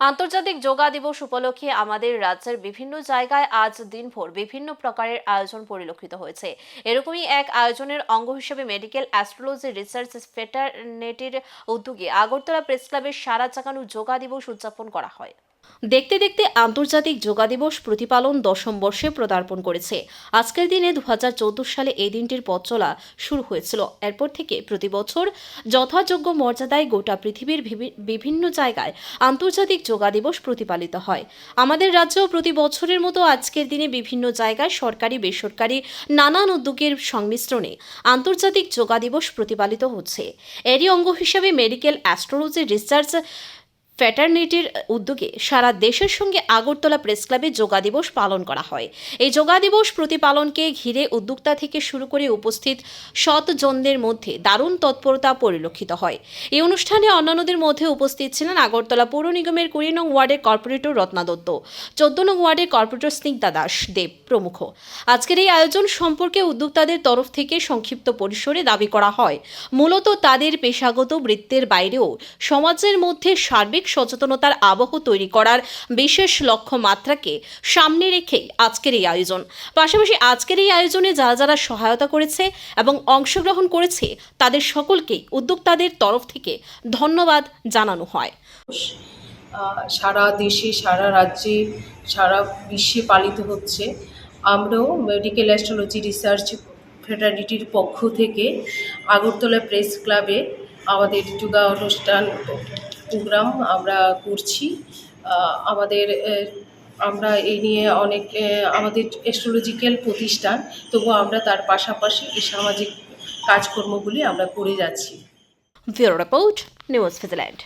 আন্তর্জাতিক যোগা দিবস উপলক্ষে আমাদের রাজ্যের বিভিন্ন জায়গায় আজ দিনভর বিভিন্ন প্রকারের আয়োজন পরিলক্ষিত হয়েছে। এরকমই এক আয়োজনের অঙ্গ হিসেবে মেডিকেল অ্যাস্ট্রোলজি রিসার্চ ফেটারনেটির উদ্যোগে আগরতলা প্রেস ক্লাবের সারা চাকানো যোগা দিবস উদযাপন করা হয়। দেখতে দেখতে আন্তর্জাতিক যোগা দিবস প্রতিপালন দশম বর্ষে পদার্পণ করেছে। আজকের দিনে দু হাজার চৌদ্দ সালে এই দিনটির পথ চলা শুরু হয়েছিল। এরপর থেকে প্রতি বছর যথাযোগ্য মর্যাদায় গোটা পৃথিবীর বিভিন্ন জায়গায় আন্তর্জাতিক যোগা দিবস প্রতিপালিত হয়। আমাদের রাজ্যেও প্রতি বছরের মতো আজকের দিনে বিভিন্ন জায়গায় সরকারি, বেসরকারি নানান উদ্যোগের সংমিশ্রণে আন্তর্জাতিক যোগা দিবস প্রতিপালিত হচ্ছে। এরই অঙ্গ হিসাবে মেডিকেল অ্যাস্ট্রোলজি রিসার্চ ফ্যাটার্নিটির উদ্যোগে সারা দেশের সঙ্গে আগরতলা প্রেস ক্লাবে যোগা দিবস পালন করা হয়। এই যোগা দিবস প্রতিপালনকে ঘিরে উদ্যোক্তা থেকে শুরু করে উপস্থিত শতজনদের মধ্যে দারুণ তৎপরতা পরিলক্ষিত হয়। এই অনুষ্ঠানে অন্যান্যদের মধ্যে উপস্থিত ছিলেন আগরতলা পৌর নিগমের কুড়ি নং ওয়ার্ডের কর্পোরেটর রত্না দত্ত চোদ্দ নং ওয়ার্ডের কর্পোরেটর স্নিগ্ধা দাস, দেব প্রমুখ। আজকের এই আয়োজন সম্পর্কে উদ্যোক্তাদের তরফ থেকে সংক্ষিপ্ত পরিসরে দাবি করা হয়। মূলত তাদের পেশাগত বৃত্তের বাইরেও সমাজের মধ্যে সার্বিক সচেতনতার আবহ তৈরি করার বিশেষ লক্ষ্যমাত্রাকে সামনে রেখেই আজকের এই আয়োজন। পাশাপাশি আজকের এই আয়োজনে যারা যারা সহায়তা করেছে এবং অংশগ্রহণ করেছে, তাদের সকলকেই উদ্যোক্তাদের তরফ থেকে ধন্যবাদ জানানো হয়। সারা দেশে, সারা রাজ্যে, সারা বিশ্বে পালিত হচ্ছে। আমরাও মেডিকেল অ্যাস্ট্রোলজি রিসার্চ ফ্রেটার্নিটির পক্ষ থেকে আগরতলা প্রেস ক্লাবে আমাদের যোগা অনুষ্ঠান প্রোগ্রাম আমরা করছি। আমাদের আমরা এই নিয়ে অনেক আমাদের অ্যাস্ট্রোলজিক্যাল প্রতিষ্ঠান তবু আমরা তার পাশাপাশি এই সামাজিক কাজকর্মগুলি আমরা করে যাচ্ছি। নিউজ ফিজিল্যান্ড।